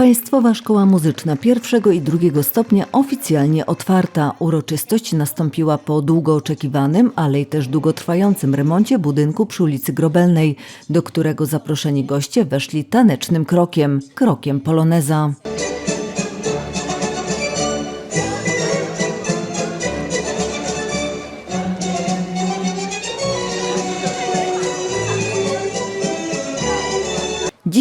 Państwowa Szkoła Muzyczna pierwszego i drugiego stopnia oficjalnie otwarta. Uroczystość nastąpiła po długo oczekiwanym, ale i też długotrwającym remoncie budynku przy ulicy Grobelnej, do którego zaproszeni goście weszli tanecznym krokiem, krokiem poloneza.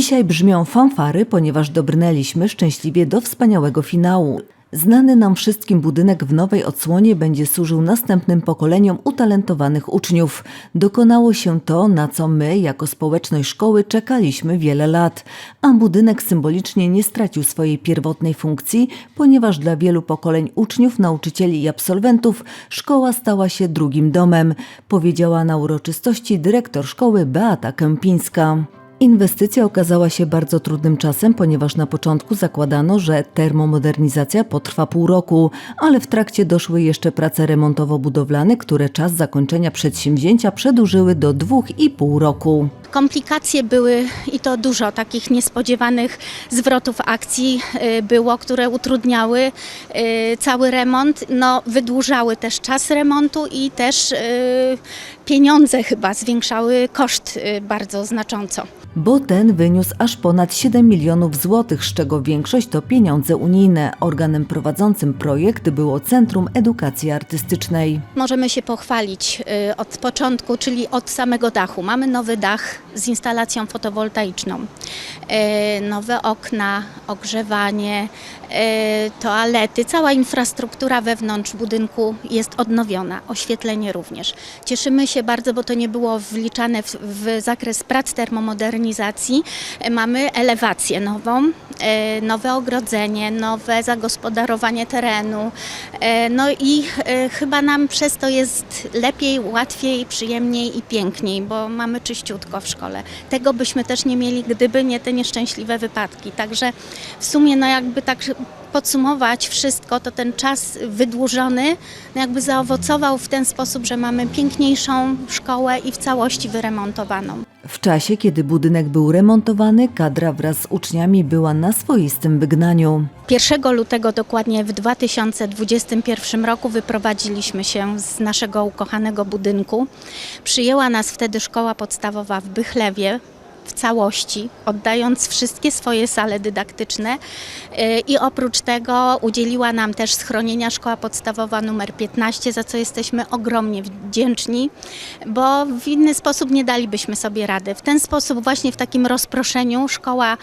Dzisiaj brzmią fanfary, ponieważ dobrnęliśmy szczęśliwie do wspaniałego finału. Znany nam wszystkim budynek w nowej odsłonie będzie służył następnym pokoleniom utalentowanych uczniów. Dokonało się to, na co my, jako społeczność szkoły, czekaliśmy wiele lat, a budynek symbolicznie nie stracił swojej pierwotnej funkcji, ponieważ dla wielu pokoleń uczniów, nauczycieli i absolwentów szkoła stała się drugim domem, powiedziała na uroczystości dyrektor szkoły Beata Kępińska. Inwestycja okazała się bardzo trudnym czasem, ponieważ na początku zakładano, że termomodernizacja potrwa pół roku, ale w trakcie doszły jeszcze prace remontowo-budowlane, które czas zakończenia przedsięwzięcia przedłużyły do dwóch i pół roku. Komplikacje były i to dużo takich niespodziewanych zwrotów akcji y, było, które utrudniały y, cały remont, no, wydłużały też czas remontu i też y, pieniądze chyba zwiększały koszt bardzo znacząco. Bo ten wyniósł aż ponad 7 milionów złotych, z czego większość to pieniądze unijne. Organem prowadzącym projekt było Centrum Edukacji Artystycznej. Możemy się pochwalić y, od początku, czyli od samego dachu. Mamy nowy dach z instalacją fotowoltaiczną, y, nowe okna, ogrzewanie, y, toalety, cała infrastruktura wewnątrz budynku jest odnowiona, oświetlenie również. Cieszymy się bardzo, bo to nie było wliczane w, w zakres prac termomodernizacji. Y, Mamy elewację nową, y, nowe ogrodzenie, nowe zagospodarowanie terenu. E, No i e, chyba nam przez to jest lepiej, łatwiej, przyjemniej i piękniej, bo mamy czyściutko w szkole. Tego byśmy też nie mieli, gdyby nie te nieszczęśliwe wypadki. Także w sumie, no jakby tak podsumować wszystko, to ten czas wydłużony no jakby zaowocował w ten sposób, że mamy piękniejszą szkołę i w całości wyremontowaną. W czasie, kiedy budynek był remontowany, kadra wraz z uczniami była na swoistym wygnaniu. 1 lutego dokładnie w 2021 roku wyprowadziliśmy się z naszego ukochanego budynku. Przyjęła nas wtedy szkoła podstawowa w Bychlewie w całości, oddając wszystkie swoje sale dydaktyczne Yy, i oprócz tego udzieliła nam też schronienia szkoła podstawowa numer 15, za co jesteśmy ogromnie wdzięczni, bo w inny sposób nie dalibyśmy sobie rady. W ten sposób właśnie w takim rozproszeniu szkoła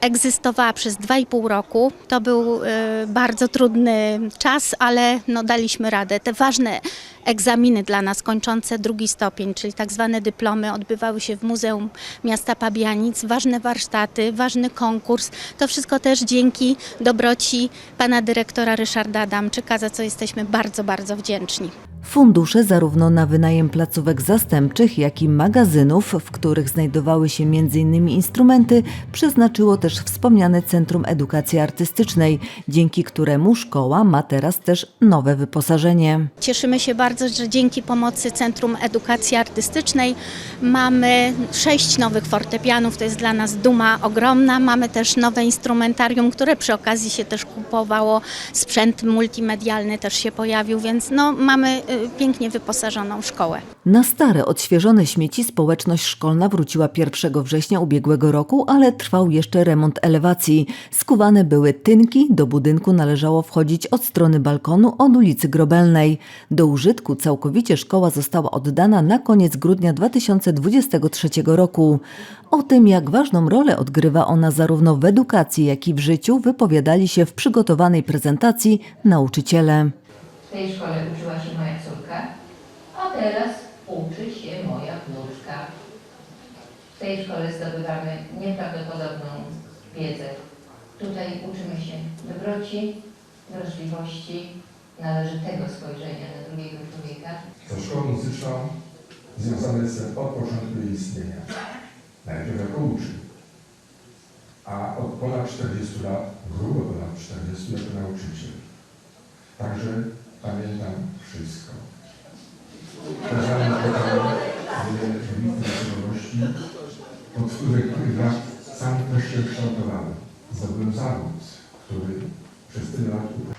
egzystowała przez 2,5 roku. To był e, bardzo trudny czas, ale no, daliśmy radę. Te ważne egzaminy dla nas kończące drugi stopień, czyli tak zwane dyplomy, odbywały się w Muzeum Miasta Pabianic. Ważne warsztaty, ważny konkurs. To wszystko też dzięki dobroci pana dyrektora Ryszarda Adamczyka, za co jesteśmy bardzo, bardzo wdzięczni. Fundusze zarówno na wynajem placówek zastępczych, jak i magazynów, w których znajdowały się m.in. instrumenty, przeznaczyło też wspomniane Centrum Edukacji Artystycznej, dzięki któremu szkoła ma teraz też nowe wyposażenie. Cieszymy się bardzo, że dzięki pomocy Centrum Edukacji Artystycznej mamy sześć nowych fortepianów. To jest dla nas duma ogromna. Mamy też nowe instrumentarium, które przy okazji się też kupowało. Sprzęt multimedialny też się pojawił, więc no, mamy pięknie wyposażoną szkołę. Na stare, odświeżone śmieci społeczność szkolna wróciła 1 września ubiegłego roku, ale trwał jeszcze remont elewacji. Skuwane były tynki, do budynku należało wchodzić od strony balkonu od ulicy Grobelnej. Do użytku całkowicie szkoła została oddana na koniec grudnia 2023 roku. O tym, jak ważną rolę odgrywa ona zarówno w edukacji, jak i w życiu, wypowiadali się w przygotowanej prezentacji nauczyciele. W tej szkole uczyła się teraz uczy się moja wnuczka. W tej szkole zdobywamy nieprawdopodobną wiedzę. Tutaj uczymy się dobroci, wrażliwości, należytego spojrzenia na drugiego człowieka. Ta szkoła muzyczna związana jestem od początku jej istnienia. Najpierw jako uczeń, a od ponad 40 lat, grubo ponad 40 jako nauczyciel. Także pamiętam wszystko. Potem wiele wybitnych osobowości, od których sam też się kształtowałem. Zdobyłem zawód, który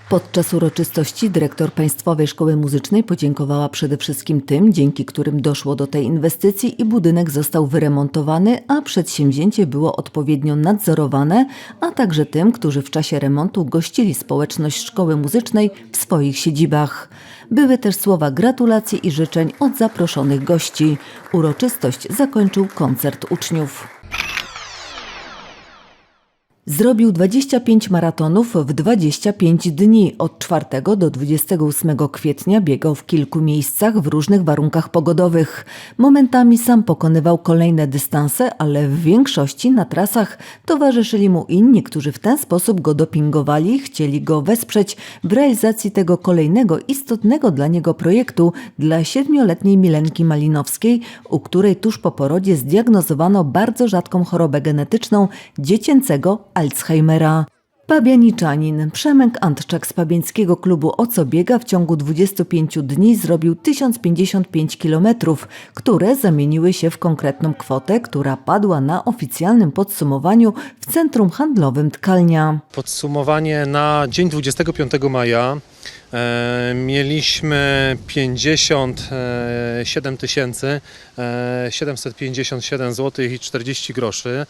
Podczas uroczystości dyrektor Państwowej Szkoły Muzycznej podziękowała przede wszystkim tym, dzięki którym doszło do tej inwestycji i budynek został wyremontowany, a przedsięwzięcie było odpowiednio nadzorowane, a także tym, którzy w czasie remontu gościli społeczność Szkoły Muzycznej w swoich siedzibach. Były też słowa gratulacji i życzeń od zaproszonych gości. Uroczystość zakończył koncert uczniów. Zrobił 25 maratonów w 25 dni. Od 4 do 28 kwietnia biegał w kilku miejscach w różnych warunkach pogodowych. Momentami sam pokonywał kolejne dystanse, ale w większości na trasach towarzyszyli mu inni, którzy w ten sposób go dopingowali, chcieli go wesprzeć w realizacji tego kolejnego istotnego dla niego projektu dla siedmioletniej Milenki Malinowskiej, u której tuż po porodzie zdiagnozowano bardzo rzadką chorobę genetyczną dziecięcego Alzheimera. Pabianiczanin Przemek Antczak z pabiańskiego klubu O co biega w ciągu 25 dni zrobił 1055 km, które zamieniły się w konkretną kwotę, która padła na oficjalnym podsumowaniu w Centrum Handlowym Tkalnia. Podsumowanie na dzień 25 maja mieliśmy 57 tysięcy e, 757 zł i 40 groszy.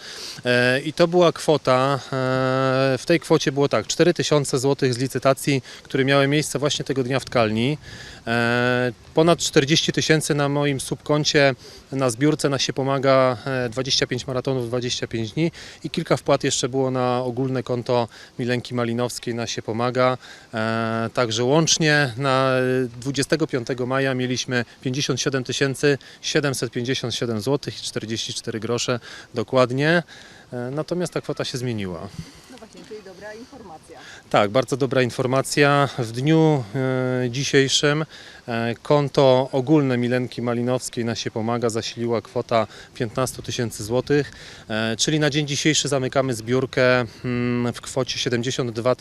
E, i to była kwota, e, w tej kwocie było tak, 4 tysiące zł z licytacji, które miały miejsce właśnie tego dnia w Tkalni, e, ponad 40 tysięcy na moim subkoncie na zbiórce na się pomaga e, 25 maratonów 25 dni i kilka wpłat jeszcze było na ogólne konto Milenki Malinowskiej na się pomaga. E, także łącznie na 25 maja mieliśmy 57 757 zł i 44 grosze dokładnie. E, natomiast ta kwota się zmieniła. Dobra informacja. Tak, bardzo dobra informacja. W dniu e, dzisiejszym konto ogólne Milenki Malinowskiej na się pomaga zasiliła kwota 15 tysięcy złotych, e, czyli na dzień dzisiejszy zamykamy zbiórkę mm, w kwocie 72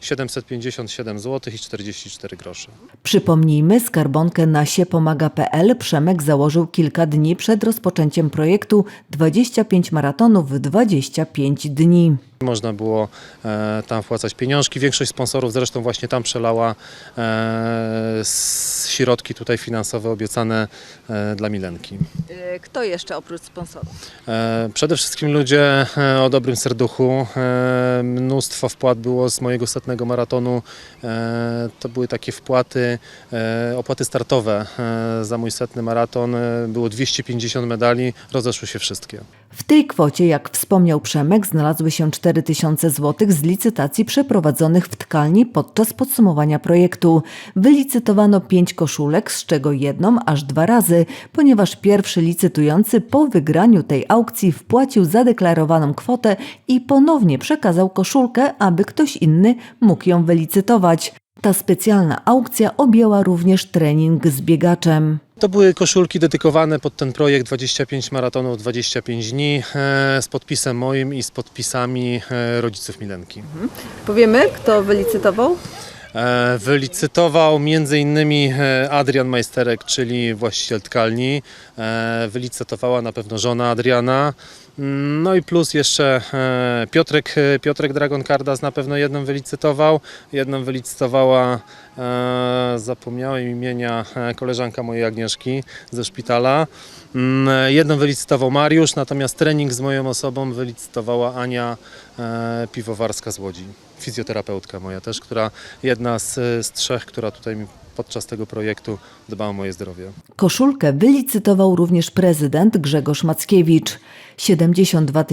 757 zł i 44 grosze. Przypomnijmy, skarbonkę na siepomaga.pl Przemek założył kilka dni przed rozpoczęciem projektu 25 maratonów w 25 dni. Można było e, tam wpłacać pieniążki. Większość sponsorów zresztą właśnie tam przelała e, s- środki tutaj finansowe obiecane e, dla Milenki. Y, Kto jeszcze oprócz sponsorów? E, Przede wszystkim ludzie e, o dobrym serduchu. E, Mnóstwo wpłat było z mojego setnego maratonu. E, To były takie wpłaty, e, opłaty startowe e, za mój setny maraton. E, Było 250 medali, rozeszły się wszystkie. W tej kwocie, jak wspomniał Przemek, znalazły się 4000 zł z licytacji przeprowadzonych w tkalni podczas podsumowania projektu. Wylicytowano pięć koszulek, z czego jedną aż dwa razy, ponieważ pierwszy licytujący po wygraniu tej aukcji wpłacił zadeklarowaną kwotę i ponownie przekazał koszulkę, aby ktoś inny mógł ją wylicytować. Ta specjalna aukcja objęła również trening z biegaczem. To były koszulki dedykowane pod ten projekt 25 maratonów 25 dni e, z podpisem moim i z podpisami e, rodziców Milenki. Powiemy, kto wylicytował? E, Wylicytował m.in. Adrian Majsterek, czyli właściciel tkalni. Wylicytowała na pewno żona Adriana. Mm, No i plus jeszcze Piotrek, Piotrek Dragon Cardas na pewno jedną wylicytował. Jedną wylicytowała, zapomniałem imienia, e, koleżanka mojej Agnieszki ze szpitala. Mm, Jedną wylicytował Mariusz, natomiast trening z moją osobą wylicytowała Ania e, Piwowarska z Łodzi. Fizjoterapeutka moja też, która jedna z, z trzech, która tutaj mi podczas tego projektu dba o moje zdrowie. Koszulkę wylicytował również prezydent Grzegorz Mackiewicz. 72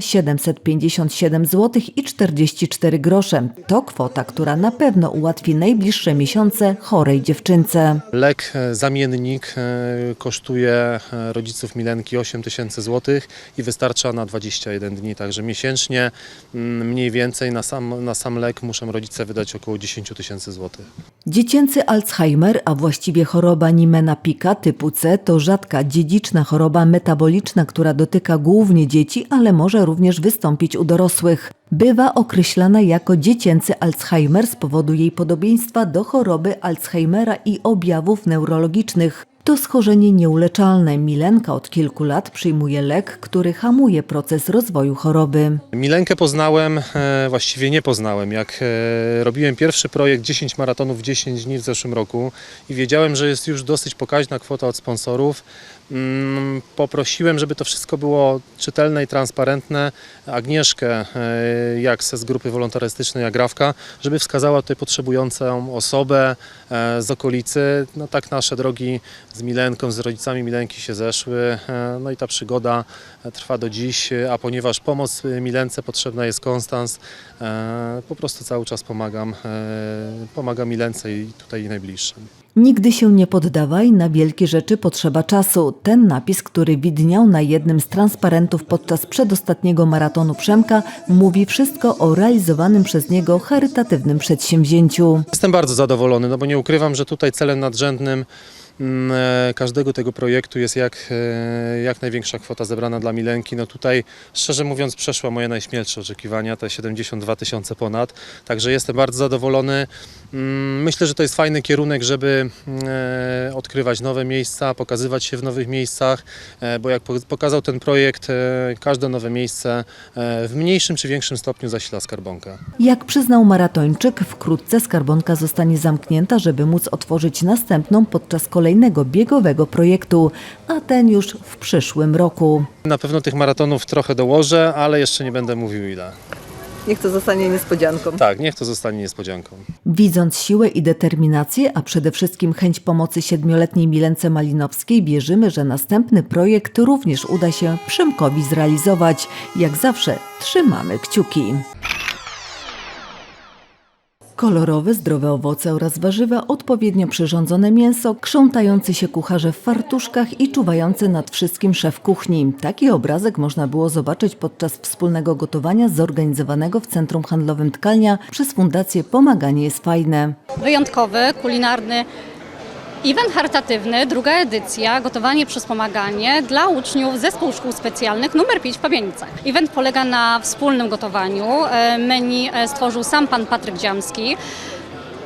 757 zł i 44 grosze. To kwota, która na pewno ułatwi najbliższe miesiące chorej dziewczynce. Lek e, zamiennik e, kosztuje e, rodziców Milenki 8 tysięcy złotych i wystarcza na 21 dni, także miesięcznie mniej więcej na sam, na sam lek muszą rodzice wydać około 10 tysięcy złotych. Dziecięcy Alzheimer, a właściwie choroba Niemenna-Picka typu C, to rzadka dziedziczna choroba metaboliczna, która dotyka głównie dzieci, ale może również wystąpić u dorosłych. Bywa określana jako dziecięcy Alzheimer z powodu jej podobieństwa do choroby Alzheimera i objawów neurologicznych. To schorzenie nieuleczalne. Milenka od kilku lat przyjmuje lek, który hamuje proces rozwoju choroby. Milenkę poznałem, e, właściwie nie poznałem, jak e, robiłem pierwszy projekt 10 maratonów w 10 dni w zeszłym roku i wiedziałem, że jest już dosyć pokaźna kwota od sponsorów. Mm, Poprosiłem, żeby to wszystko było czytelne i transparentne. Agnieszkę e, Jaksę z grupy wolontarystycznej Agrawka, żeby wskazała tutaj potrzebującą osobę e, z okolicy. No tak nasze drogi z Milenką, z rodzicami Milenki się zeszły. E, No i ta przygoda trwa do dziś, a ponieważ pomoc Milence potrzebna jest Konstans, po prostu cały czas pomagam, pomagam Milence i tutaj najbliższym. Nigdy się nie poddawaj, na wielkie rzeczy potrzeba czasu. Ten napis, który widniał na jednym z transparentów podczas przedostatniego maratonu Przemka, mówi wszystko o realizowanym przez niego charytatywnym przedsięwzięciu. Jestem bardzo zadowolony, no bo nie ukrywam, że tutaj celem nadrzędnym każdego tego projektu jest jak, e, jak największa kwota zebrana dla Milenki. No tutaj szczerze mówiąc przeszła moje najśmielsze oczekiwania, te 72 tysiące ponad, także jestem bardzo zadowolony. Mm, Myślę, że to jest fajny kierunek, żeby mm, e, odkrywać nowe miejsca, pokazywać się w nowych miejscach, e, bo jak po- pokazał ten projekt, e, każde nowe miejsce e, w mniejszym czy większym stopniu zasila skarbonkę. Jak przyznał maratończyk, wkrótce skarbonka zostanie zamknięta, żeby móc otworzyć następną podczas kolejnego biegowego projektu, a ten już w przyszłym roku. Na pewno tych maratonów trochę dołożę, ale jeszcze nie będę mówił ile. Niech to zostanie niespodzianką. Tak, niech to zostanie niespodzianką. Widząc siłę i determinację, a przede wszystkim chęć pomocy siedmioletniej Milence Malinowskiej, wierzymy, że następny projekt również uda się Przemkowi zrealizować. Jak zawsze trzymamy kciuki. Kolorowe, zdrowe owoce oraz warzywa, odpowiednio przyrządzone mięso, krzątający się kucharze w fartuszkach i czuwający nad wszystkim szef kuchni. Taki obrazek można było zobaczyć podczas wspólnego gotowania zorganizowanego w Centrum Handlowym Tkalnia przez Fundację Pomaganie jest fajne. wyjątkowy, kulinarny event charytatywny, druga edycja, gotowanie przez pomaganie dla uczniów Zespół Szkół Specjalnych numer 5 w Pabienicach. Event polega na wspólnym gotowaniu. E, Menu e, stworzył sam pan Patryk Dziamski.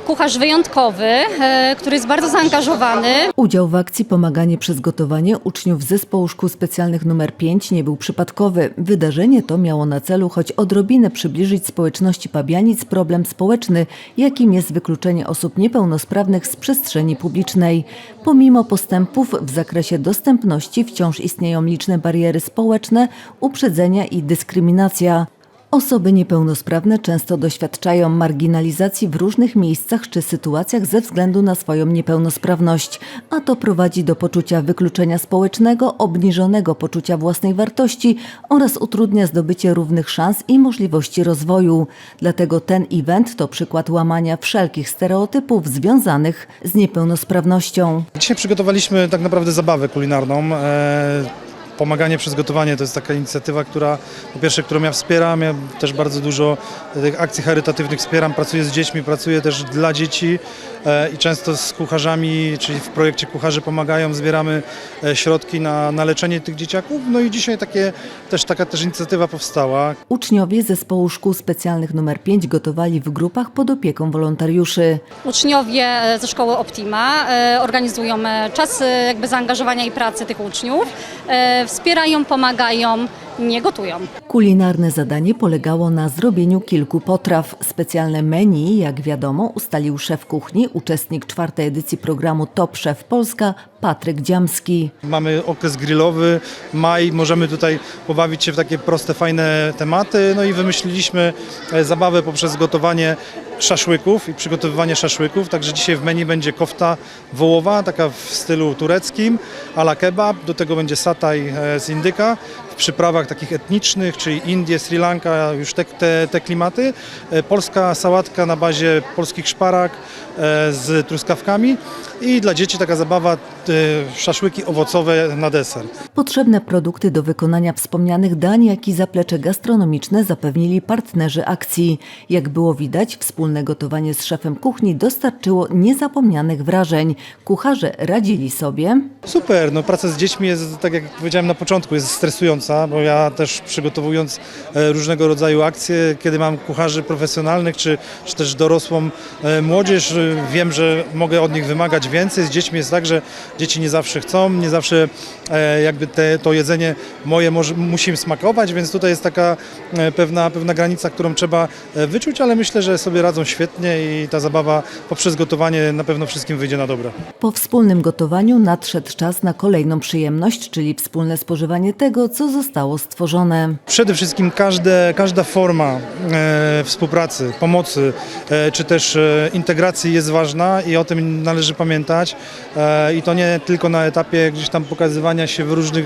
Kucharz wyjątkowy, e, który jest bardzo zaangażowany. Udział w akcji Pomaganie przez gotowanie uczniów Zespołu Szkół Specjalnych nr 5 nie był przypadkowy. Wydarzenie to miało na celu choć odrobinę przybliżyć społeczności Pabianic problem społeczny, jakim jest wykluczenie osób niepełnosprawnych z przestrzeni publicznej. Pomimo postępów w zakresie dostępności wciąż istnieją liczne bariery społeczne, uprzedzenia i dyskryminacja. Osoby niepełnosprawne często doświadczają marginalizacji w różnych miejscach czy sytuacjach ze względu na swoją niepełnosprawność, a to prowadzi do poczucia wykluczenia społecznego, obniżonego poczucia własnej wartości oraz utrudnia zdobycie równych szans i możliwości rozwoju. Dlatego ten event to przykład łamania wszelkich stereotypów związanych z niepełnosprawnością. Dzisiaj przygotowaliśmy tak naprawdę zabawę kulinarną. E, Pomaganie przez gotowanie to jest taka inicjatywa, która po pierwsze, którą ja wspieram, ja też bardzo dużo tych akcji charytatywnych wspieram, pracuję z dziećmi, pracuję też dla dzieci e, i często z kucharzami, czyli w projekcie Kucharze Pomagają, zbieramy e, środki na, na leczenie tych dzieciaków. No i dzisiaj takie, też taka też inicjatywa powstała. Uczniowie Zespołu Szkół Specjalnych nr 5 gotowali w grupach pod opieką wolontariuszy. Uczniowie e, ze szkoły Optima e, organizują e, czas e, jakby zaangażowania i pracy tych uczniów. Wspierają, pomagają, nie gotują. Kulinarne zadanie polegało na zrobieniu kilku potraw. Specjalne menu, jak wiadomo, ustalił szef kuchni, uczestnik czwartej edycji programu Top Chef Polska, Patryk Dziamski. Mamy okres grillowy, maj, możemy tutaj pobawić się w takie proste, fajne tematy. No i wymyśliliśmy e, zabawę poprzez gotowanie szaszłyków i przygotowywanie szaszłyków. Także dzisiaj w menu będzie kofta wołowa, taka w stylu tureckim, a la kebab. Do tego będzie sataj e, z indyka przyprawach takich etnicznych, czyli Indie, Sri Lanka, już te, te, te klimaty. E, Polska sałatka na bazie polskich szparak e, z truskawkami i dla dzieci taka zabawa e, szaszłyki owocowe na deser. Potrzebne produkty do wykonania wspomnianych dań, jak i zaplecze gastronomiczne zapewnili partnerzy akcji. Jak było widać, wspólne gotowanie z szefem kuchni dostarczyło niezapomnianych wrażeń. Kucharze radzili sobie. Super, no praca z dziećmi jest, tak jak powiedziałem na początku, jest stresująca. Bo ja też przygotowując e, różnego rodzaju akcje, kiedy mam kucharzy profesjonalnych czy, czy też dorosłą e, młodzież, e, wiem, że mogę od nich wymagać więcej. Z dziećmi jest tak, że dzieci nie zawsze chcą, nie zawsze jakby te, to jedzenie moje może, musi smakować, więc tutaj jest taka pewna, pewna granica, którą trzeba wyczuć, ale myślę, że sobie radzą świetnie i ta zabawa poprzez gotowanie na pewno wszystkim wyjdzie na dobre. Po wspólnym gotowaniu nadszedł czas na kolejną przyjemność, czyli wspólne spożywanie tego, co zostało stworzone. Przede wszystkim każde, każda forma e, współpracy, pomocy e, czy też e, integracji jest ważna i o tym należy pamiętać. E, I to nie tylko na etapie gdzieś tam pokazywania się w różnych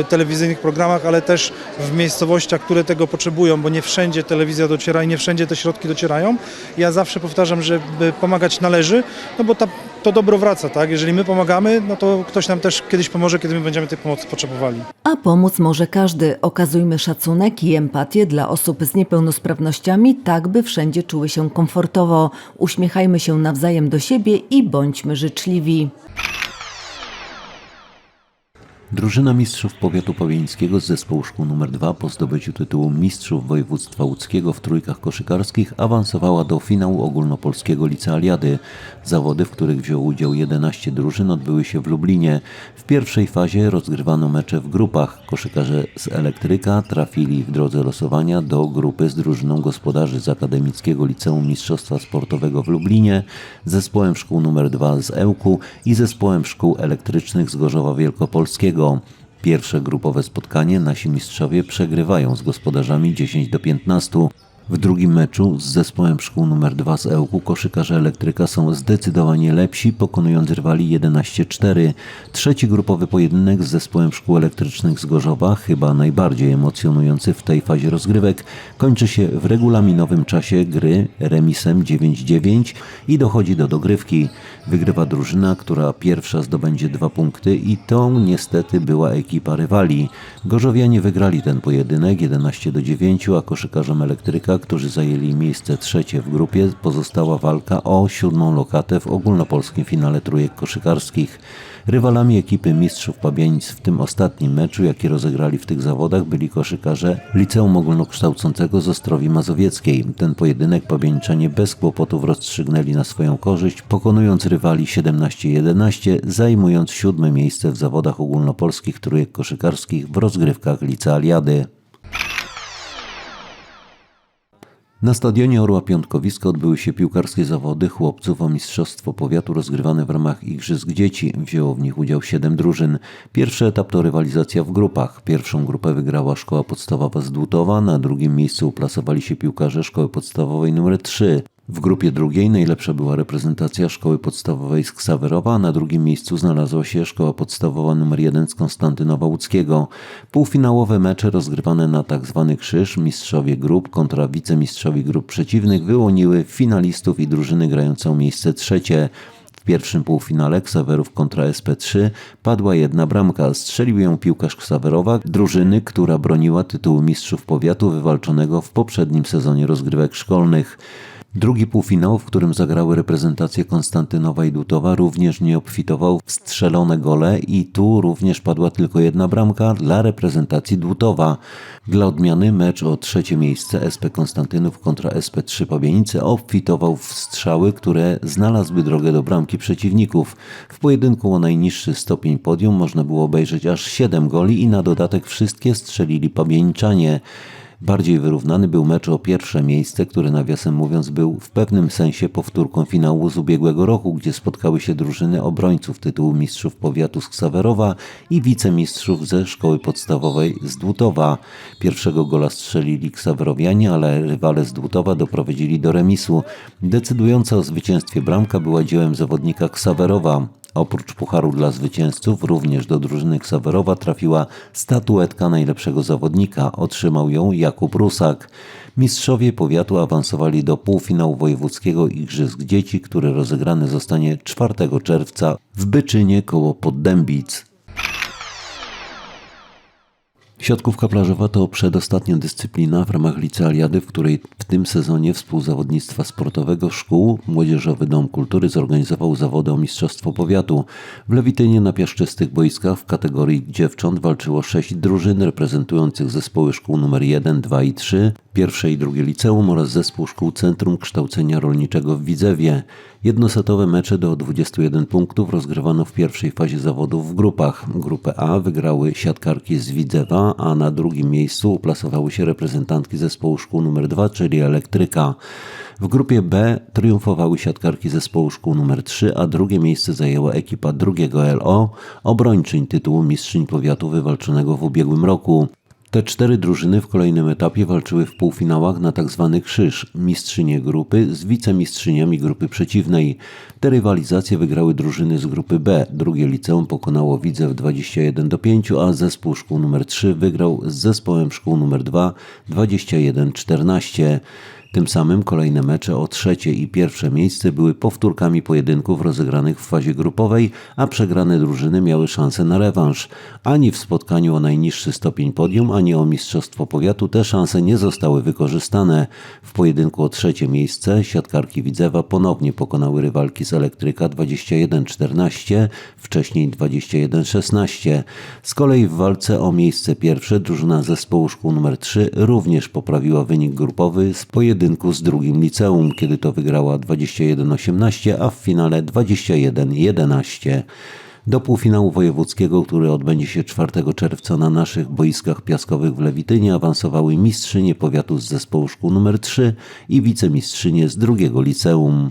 e, telewizyjnych programach, ale też w miejscowościach, które tego potrzebują, bo nie wszędzie telewizja dociera i nie wszędzie te środki docierają. Ja zawsze powtarzam, że pomagać należy, no bo ta, to dobro wraca, tak? Jeżeli my pomagamy, no to ktoś nam też kiedyś pomoże, kiedy my będziemy tej pomocy potrzebowali. A pomóc może każdy. Okazujmy szacunek i empatię dla osób z niepełnosprawnościami, tak by wszędzie czuły się komfortowo. Uśmiechajmy się nawzajem do siebie i bądźmy życzliwi. Drużyna mistrzów powiatu powieńskiego z zespołu szkół nr 2 po zdobyciu tytułu mistrzów województwa łódzkiego w trójkach koszykarskich awansowała do finału ogólnopolskiego licealiady. Zawody, w których wziął udział 11 drużyn odbyły się w Lublinie. W pierwszej fazie rozgrywano mecze w grupach. Koszykarze z Elektryka trafili w drodze losowania do grupy z drużyną gospodarzy z Akademickiego Liceum Mistrzostwa Sportowego w Lublinie, zespołem szkół nr 2 z Ełku i zespołem szkół elektrycznych z Gorzowa Wielkopolskiego. Pierwsze grupowe spotkanie nasi mistrzowie przegrywają z gospodarzami 10 do 15. W drugim meczu z zespołem szkół nr 2 z Ełku koszykarze elektryka są zdecydowanie lepsi, pokonując rywali 11-4. Trzeci grupowy pojedynek z zespołem szkół elektrycznych z Gorzowa, chyba najbardziej emocjonujący w tej fazie rozgrywek, kończy się w regulaminowym czasie gry remisem 9-9 i dochodzi do dogrywki. Wygrywa drużyna, która pierwsza zdobędzie dwa punkty i tą niestety była ekipa rywali. Gorzowianie wygrali ten pojedynek 11 do 9, a koszykarzom elektryka, którzy zajęli miejsce trzecie w grupie, pozostała walka o siódmą lokatę w ogólnopolskim finale trójek koszykarskich. Rywalami ekipy mistrzów Pabianic w tym ostatnim meczu, jaki rozegrali w tych zawodach, byli koszykarze Liceum Ogólnokształcącego z Ostrowi Mazowieckiej. Ten pojedynek Pabianiczanie bez kłopotów rozstrzygnęli na swoją korzyść, pokonując rywali 17-11, zajmując siódme miejsce w zawodach ogólnopolskich trójek koszykarskich w rozgrywkach licealiady. Na stadionie Orła Piątkowiska odbyły się piłkarskie zawody chłopców o Mistrzostwo Powiatu rozgrywane w ramach Igrzysk Dzieci. Wzięło w nich udział siedem drużyn. Pierwszy etap to rywalizacja w grupach. Pierwszą grupę wygrała Szkoła Podstawowa z Dłutowa, na drugim miejscu uplasowali się piłkarze Szkoły Podstawowej nr 3. W grupie drugiej najlepsza była reprezentacja Szkoły Podstawowej z Ksawerowa, a na drugim miejscu znalazła się Szkoła Podstawowa nr 1 z Konstantynowa Łódzkiego. Półfinałowe mecze rozgrywane na tzw. krzyż mistrzowie grup kontra wicemistrzowie grup przeciwnych wyłoniły finalistów i drużyny grające o miejsce trzecie. W pierwszym półfinale Ksawerów kontra SP3 padła jedna bramka. Strzelił ją piłkarz Ksawerowa, drużyny, która broniła tytułu mistrzów powiatu wywalczonego w poprzednim sezonie rozgrywek szkolnych. Drugi półfinał, w którym zagrały reprezentacje Konstantynowa i Dutowa, również nie obfitował w strzelone gole i tu również padła tylko jedna bramka dla reprezentacji Dłutowa. Dla odmiany mecz o trzecie miejsce SP Konstantynów kontra SP3 Pabianice obfitował w strzały, które znalazły drogę do bramki przeciwników. W pojedynku o najniższy stopień podium można było obejrzeć aż 7 goli i na dodatek wszystkie strzelili Pabianiczanie. Bardziej wyrównany był mecz o pierwsze miejsce, który nawiasem mówiąc był w pewnym sensie powtórką finału z ubiegłego roku, gdzie spotkały się drużyny obrońców tytułu mistrzów powiatu z Ksawerowa i wicemistrzów ze szkoły podstawowej z Dłutowa. Pierwszego gola strzelili Ksawerowianie, ale rywale z Dłutowa doprowadzili do remisu. Decydująca o zwycięstwie bramka była dziełem zawodnika Ksawerowa. Oprócz pucharu dla zwycięzców, również do drużyny Ksawerowa trafiła statuetka najlepszego zawodnika. Otrzymał ją Jakub Rusak. Mistrzowie powiatu awansowali do półfinału wojewódzkiego Igrzysk Dzieci, który rozegrany zostanie 4 czerwca w Byczynie koło Poddębic. Siatkówka plażowa to przedostatnia dyscyplina w ramach licealiady, w której w tym sezonie współzawodnictwa sportowego szkół Młodzieżowy Dom Kultury zorganizował zawody o Mistrzostwo Powiatu. W Lewitynie na piaszczystych boiskach w kategorii dziewcząt walczyło sześć drużyn reprezentujących zespoły szkół nr 1, 2 i 3, pierwsze i drugie liceum oraz zespół szkół Centrum Kształcenia Rolniczego w Widzewie. Jednosetowe mecze do 21 punktów rozgrywano w pierwszej fazie zawodów w grupach. Grupę A wygrały siatkarki z Widzewa, a na drugim miejscu uplasowały się reprezentantki zespołu szkół nr 2, czyli Elektryka. W grupie B triumfowały siatkarki zespołu szkół nr 3, a drugie miejsce zajęła ekipa drugiego LO, obrończyń tytułu mistrzyń powiatu wywalczonego w ubiegłym roku. Te cztery drużyny w kolejnym etapie walczyły w półfinałach na tzw. krzyż, mistrzynie grupy z wicemistrzyniami grupy przeciwnej. Te rywalizacje wygrały drużyny z grupy B. Drugie liceum pokonało Widzew 21 do 5, a zespół szkół nr 3 wygrał z zespołem szkół nr 2 21-14. Tym samym kolejne mecze o trzecie i pierwsze miejsce były powtórkami pojedynków rozegranych w fazie grupowej, a przegrane drużyny miały szansę na rewanż. Ani w spotkaniu o najniższy stopień podium, ani o Mistrzostwo Powiatu te szanse nie zostały wykorzystane. W pojedynku o trzecie miejsce siatkarki Widzewa ponownie pokonały rywalki z Elektryka 21-14, wcześniej 21-16. Z kolei w walce o miejsce pierwsze drużyna zespołu szkół nr 3 również poprawiła wynik grupowy z pojedynku z drugim liceum, kiedy to wygrała 21-18, a w finale 21-11. Do półfinału wojewódzkiego, który odbędzie się 4 czerwca na naszych boiskach piaskowych w Lewitynie, awansowały mistrzynie powiatu z zespołu szkół nr 3 i wicemistrzynie z drugiego liceum.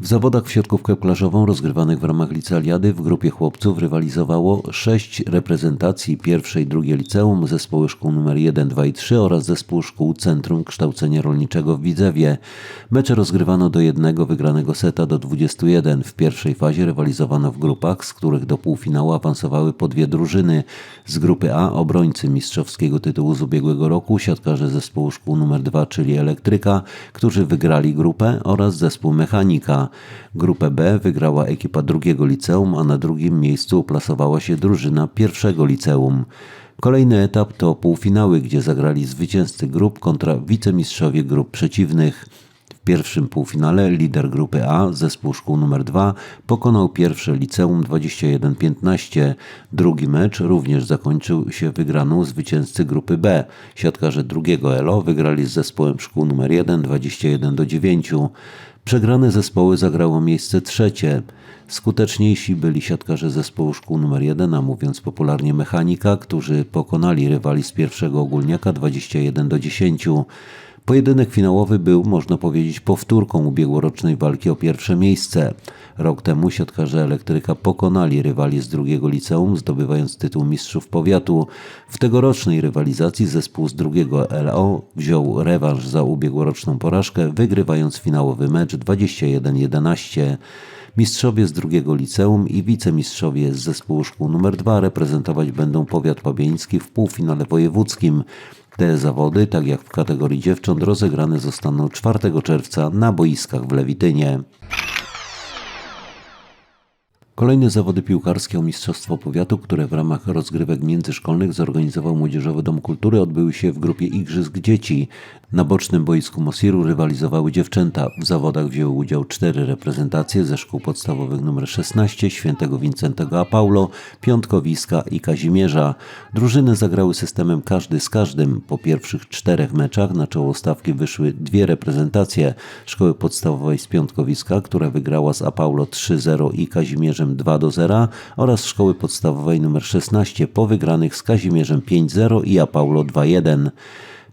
W zawodach w siatkówkę plażową rozgrywanych w ramach licealiady w grupie chłopców rywalizowało sześć reprezentacji pierwsze i drugie liceum, zespoły szkół nr 1, 2 i 3 oraz zespół szkół Centrum Kształcenia Rolniczego w Widzewie. Mecze rozgrywano do jednego wygranego seta do 21. W pierwszej fazie rywalizowano w grupach, z których do półfinału awansowały po dwie drużyny. Z grupy A obrońcy mistrzowskiego tytułu z ubiegłego roku, siatkarze zespołu szkół nr 2, czyli Elektryka, którzy wygrali grupę oraz zespół Mechanika. Grupę B wygrała ekipa drugiego liceum, a na drugim miejscu uplasowała się drużyna pierwszego liceum. Kolejny etap to półfinały, gdzie zagrali zwycięzcy grup kontra wicemistrzowie grup przeciwnych. Pierwszym półfinale lider grupy A, zespół szkół nr 2, pokonał pierwsze liceum 21-15. Drugi mecz również zakończył się wygraną zwycięzcy grupy B. Siatkarze drugiego ELO wygrali z zespołem szkół nr 1 21-9. Przegrane zespoły zagrało miejsce trzecie. Skuteczniejsi byli siatkarze zespołu szkół nr 1, a mówiąc popularnie mechanika, którzy pokonali rywali z pierwszego ogólniaka 21 do 10. Pojedynek finałowy był, można powiedzieć, powtórką ubiegłorocznej walki o pierwsze miejsce. Rok temu siatkarze elektryka pokonali rywali z drugiego liceum, zdobywając tytuł mistrzów powiatu. W tegorocznej rywalizacji zespół z drugiego LO wziął rewanż za ubiegłoroczną porażkę, wygrywając finałowy mecz 21-11. Mistrzowie z drugiego liceum i wicemistrzowie z zespołu szkół nr 2 reprezentować będą powiat pabieński w półfinale wojewódzkim. Te zawody, tak jak w kategorii dziewcząt, rozegrane zostaną 4 czerwca na boiskach w Lewitynie. Kolejne zawody piłkarskie o Mistrzostwo Powiatu, które w ramach rozgrywek międzyszkolnych zorganizował Młodzieżowy Dom Kultury, odbyły się w grupie Igrzysk Dzieci. Na bocznym boisku Mosiru rywalizowały dziewczęta. W zawodach wzięły udział cztery reprezentacje ze szkół podstawowych nr 16, Świętego Wincentego a Paulo, Piątkowiska i Kazimierza. Drużyny zagrały systemem każdy z każdym. Po pierwszych czterech meczach na czoło stawki wyszły dwie reprezentacje. Szkoły podstawowej z Piątkowiska, która wygrała z Apaulo 3-0 i Kazimierzem 2-0 oraz szkoły podstawowej nr 16 po wygranych z Kazimierzem 5-0 i Apaulo 2-1.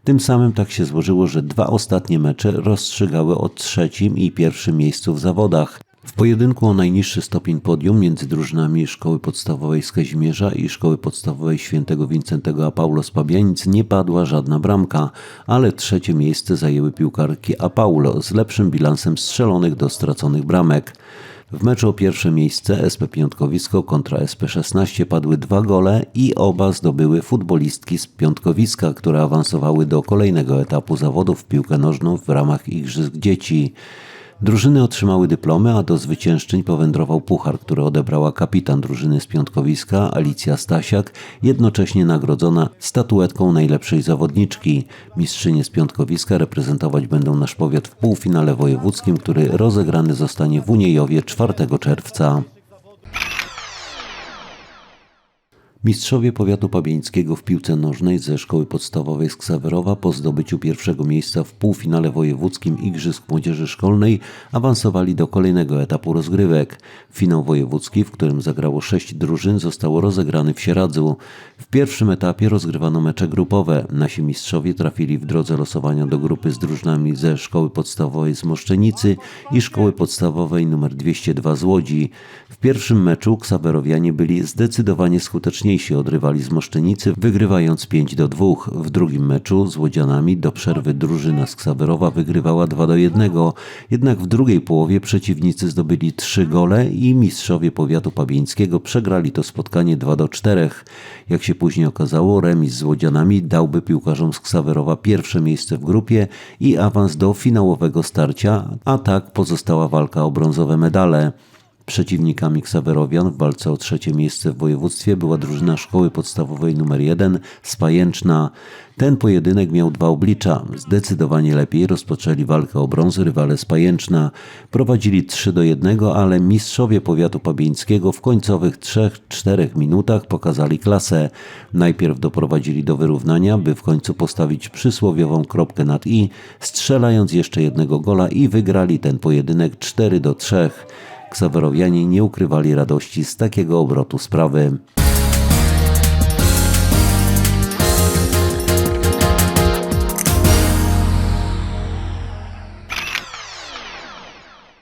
Tym samym tak się złożyło, że dwa ostatnie mecze rozstrzygały o trzecim i pierwszym miejscu w zawodach. W pojedynku o najniższy stopień podium między drużynami Szkoły Podstawowej z Kazimierza i Szkoły Podstawowej Świętego Wincentego a Paulo z Pabianic nie padła żadna bramka, ale trzecie miejsce zajęły piłkarki a Paulo z lepszym bilansem strzelonych do straconych bramek. W meczu o pierwsze miejsce SP Piątkowisko kontra SP16 padły dwa gole i oba zdobyły futbolistki z Piątkowiska, które awansowały do kolejnego etapu zawodów w piłkę nożną w ramach Igrzysk Dzieci. Drużyny otrzymały dyplomy, a do zwyciężczyń powędrował puchar, który odebrała kapitan drużyny z Piątkowiska Alicja Stasiak, jednocześnie nagrodzona statuetką najlepszej zawodniczki. Mistrzynie z Piątkowiska reprezentować będą nasz powiat w półfinale wojewódzkim, który rozegrany zostanie w Uniejowie 4 czerwca. Mistrzowie powiatu pabieńskiego w piłce nożnej ze szkoły podstawowej z Ksawerowa po zdobyciu pierwszego miejsca w półfinale wojewódzkim Igrzysk Młodzieży Szkolnej awansowali do kolejnego etapu rozgrywek. Finał wojewódzki, w którym zagrało sześć drużyn, został rozegrany w Sieradzu. W pierwszym etapie rozgrywano mecze grupowe. Nasi mistrzowie trafili w drodze losowania do grupy z drużynami ze szkoły podstawowej z Moszczenicy i szkoły podstawowej nr 202 z Łodzi. W pierwszym meczu Ksawerowianie byli zdecydowanie skuteczniejsi od rywali z Moszczenicy, wygrywając 5 do 2. W drugim meczu z Łodzianami do przerwy drużyna z Ksawerowa wygrywała 2 do 1. Jednak w drugiej połowie przeciwnicy zdobyli 3 gole i mistrzowie powiatu pabieńskiego przegrali to spotkanie 2 do 4. Jak się później okazało, remis z Łodzianami dałby piłkarzom z Ksawerowa pierwsze miejsce w grupie i awans do finałowego starcia, a tak pozostała walka o brązowe medale. Przeciwnikami Ksawerowian w walce o trzecie miejsce w województwie była drużyna szkoły podstawowej nr 1 Spajęczna. Ten pojedynek miał dwa oblicza. Zdecydowanie lepiej rozpoczęli walkę o brąz rywale Spajęczna. Prowadzili 3 do 1, ale mistrzowie powiatu pabieńskiego w końcowych 3-4 minutach pokazali klasę. Najpierw doprowadzili do wyrównania, by w końcu postawić przysłowiową kropkę nad i, strzelając jeszcze jednego gola i wygrali ten pojedynek 4 do 3. Ksawerowianie nie ukrywali radości z takiego obrotu sprawy.